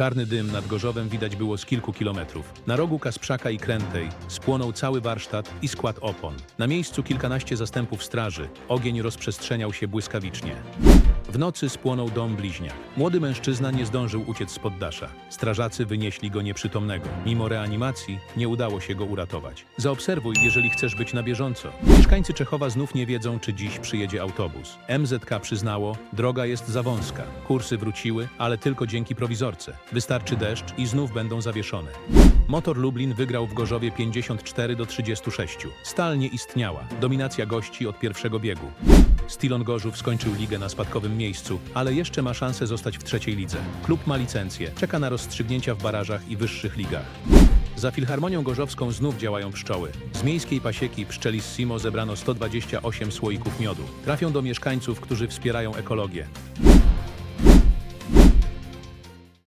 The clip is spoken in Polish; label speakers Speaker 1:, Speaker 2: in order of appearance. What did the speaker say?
Speaker 1: Czarny dym nad Gorzowem widać było z kilku kilometrów. Na rogu Kasprzaka i Krętej spłonął cały warsztat i skład opon. Na miejscu kilkanaście zastępów straży. Ogień rozprzestrzeniał się błyskawicznie. Nocy spłonął dom bliźniak. Młody mężczyzna nie zdążył uciec z poddasza. Strażacy wynieśli go nieprzytomnego. Mimo reanimacji nie udało się go uratować. Zaobserwuj, jeżeli chcesz być na bieżąco. Mieszkańcy Czechowa znów nie wiedzą, czy dziś przyjedzie autobus. MZK przyznało, droga jest za wąska. Kursy wróciły, ale tylko dzięki prowizorce. Wystarczy deszcz i znów będą zawieszone. Motor Lublin wygrał w Gorzowie 54 do 36. Stal nie istniała. Dominacja gości od pierwszego biegu. Stilon Gorzów skończył ligę na spadkowym miejscu, ale jeszcze ma szansę zostać w trzeciej lidze. Klub ma licencję, czeka na rozstrzygnięcia w barażach i wyższych ligach. Za Filharmonią Gorzowską znów działają pszczoły. Z miejskiej pasieki Pszczelissimo zebrano 128 słoików miodu. Trafią do mieszkańców, którzy wspierają ekologię.